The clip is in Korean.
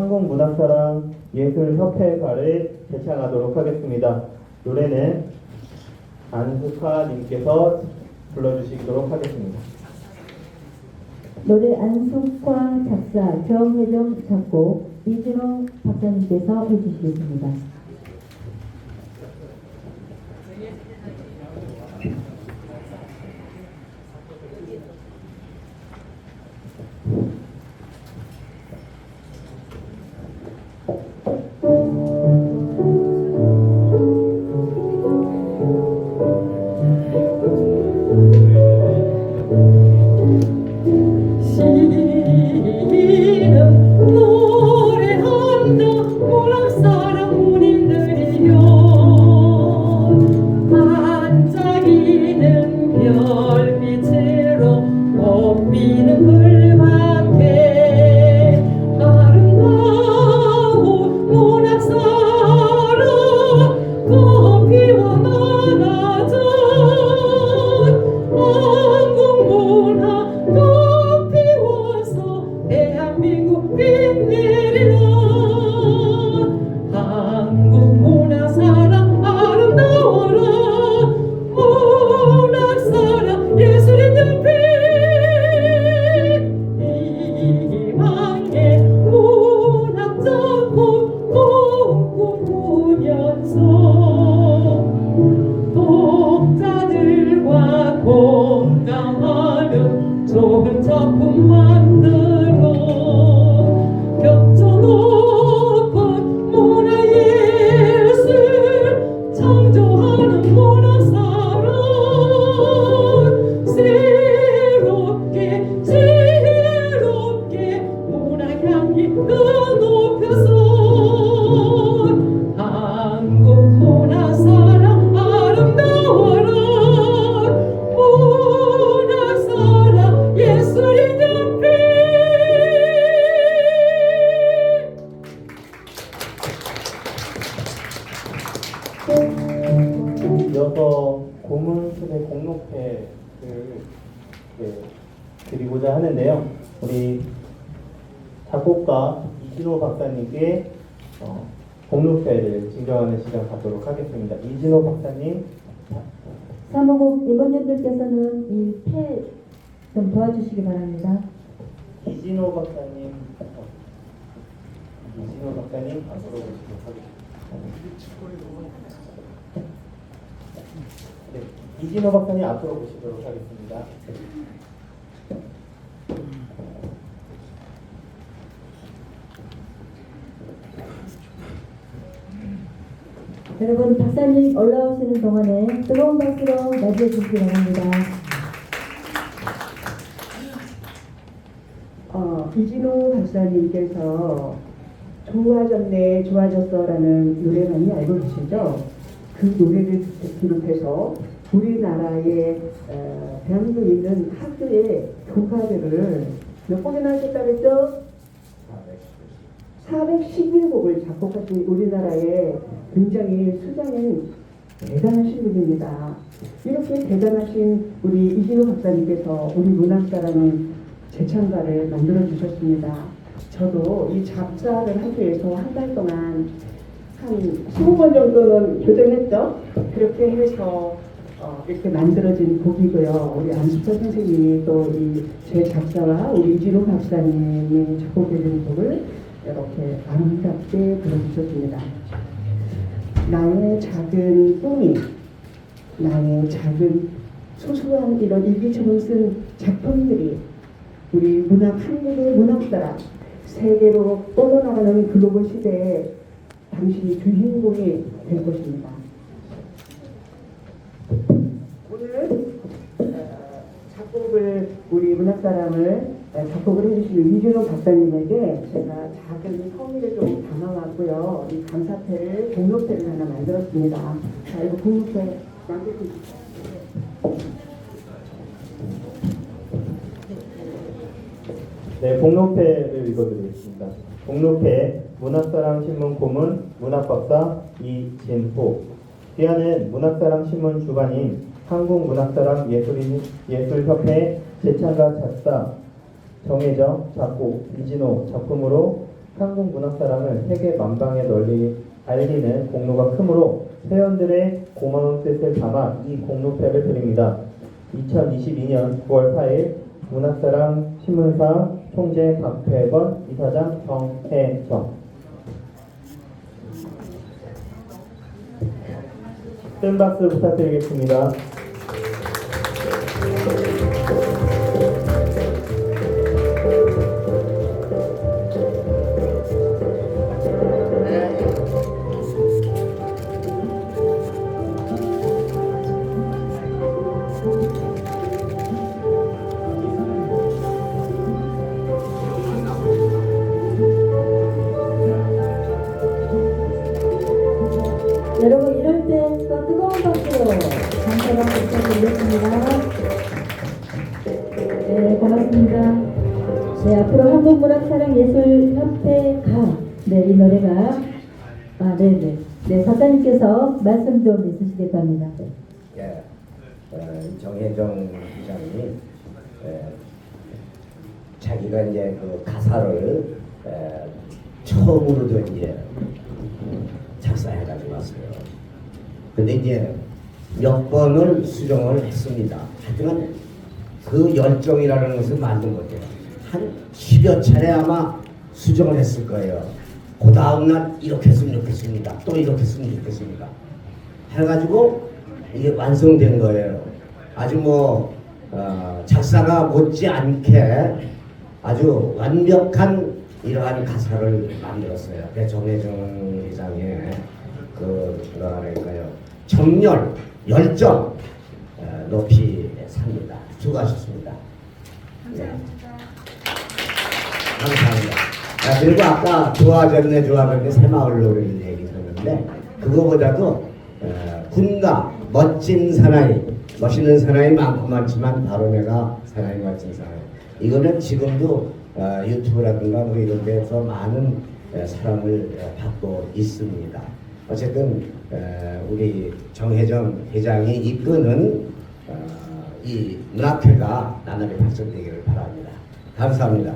한국문학사랑 예술협회가를 제창하도록 하겠습니다. 노래는 안숙화님께서 불러주시도록 하겠습니다. 노래 안숙화 작사, 정혜정 작곡, 이진호 박사님께서 해주시겠습니다. 좋은 고문순의 공로패를 네, 드리고자 하는데요. 우리 작곡가 이진호 박사님께 어, 공로패를 증정하는 시간 갖도록 하겠습니다. 이진호 박사님, 사무국 임원님들께서는 이패좀 도와주시기 바랍니다. 이진호 박사님, 어, 이진호 박사님 앞으로 오시도록 하겠습니다. 네, 이진호 박사님 앞으로 오시도록 하겠습니다. 여러분 박사님 올라오시는 동안에 뜨거운 박수로 맞이해 주시기 바랍니다. 어, 이진호 박사님께서 좋아졌네, 좋아졌어라는 노래 많이 알고 계시죠? 그 노래를 비롯해서 우리나라의 어, 대한민국에 있는 학교의 교과들을 몇 곡이나 하셨다고 했죠? 411곡을 작곡하신 우리나라의 굉장히 수장인 대단하신 분입니다. 이렇게 대단하신 우리 이진호 박사님께서 우리 문학사라는 재창가를 만들어 주셨습니다. 저도 이 작사를 하기 위해서 한 달 동안 한 20번 정도는 교정했죠. 그렇게 해서 어, 이렇게 만들어진 곡이고요. 우리 안수철 선생님이 또 이 제 작사와 우리 이진호 박사님이 작곡해준 곡을 이렇게 아름답게 불러주셨습니다. 나의 작은 꿈이 나의 작은 소소한 이런 일기처럼 쓴 작품들이 우리 문학 한국의 문학사랑 세계로 뻗어나가는 글로벌 시대에 당신이 주인공이 될 것입니다. 오늘 어, 작곡을 우리 문학사랑을 어, 작곡을 해주신 이준호 박사님에게 제가 작은 성의를 좀 담아왔고요. 이 감사패를 공로패를 하나 만들었습니다. 자, 이거 공로패 남겨주시죠. 네, 공로패를 읽어드리겠습니다. 공로패 문학사랑 신문 고문 문학박사 이진호 귀하는 문학사랑 신문 주관인 한국문학사랑 예술인 예술협회 재창가 작사 정혜정 작곡 이진호 작품으로 한국 문학사랑을 세계 만방에 널리 알리는 공로가 크므로 회원들의 고마운 뜻을 담아 이 공로패를 드립니다. 2022년 9월 4일 문학사랑 신문사 총재 박태건 이사장 정혜정 뜬 박수 부탁드리겠습니다. 네, 고맙습니다. 네, 앞으로 한국문학사랑예술협회 가 네, 이 노래가 아, 네, 네. 네, 박사님께서 말씀 좀 있으시겠다 합니다. 예, 어, 정혜정 기자님이 에, 자기가 이제 그 가사를 에, 처음으로도 이제 작사해가지고 왔어요. 근데 이제 몇 번을 수정을 했습니다. 하지만 그 열정이라는 것을 만든 거죠. 한 10여 차례 아마 수정을 했을 거예요. 그 다음날 이렇게 했으면 좋겠습니다. 또 이렇게 했으면 좋겠습니다. 해가지고 이게 완성된 거예요. 아주 뭐 어, 작사가 못지않게 아주 완벽한 이러한 가사를 만들었어요. 그 정혜정 회장의 그 뭐랄까요 정열, 열정 어, 높이 삽니다. 수고하셨습니다. 네. 감사합니다. 아, 그리고 아까 좋아졌네 좋아졌네 새마을 노래를 얘기했었는데 그거보다도 어, 군가 멋진 사나이 멋있는 사나이 많고 많지만 바로 내가 사나이 멋진 사나이 이거는 지금도 어, 유튜브라든가 뭐 이런 데서 많은 어, 사랑을 어, 받고 있습니다. 어쨌든 어, 우리 정혜정 회장이 이끄는 어, 이 문학회가 나날이 발전되기를 바랍니다. 감사합니다.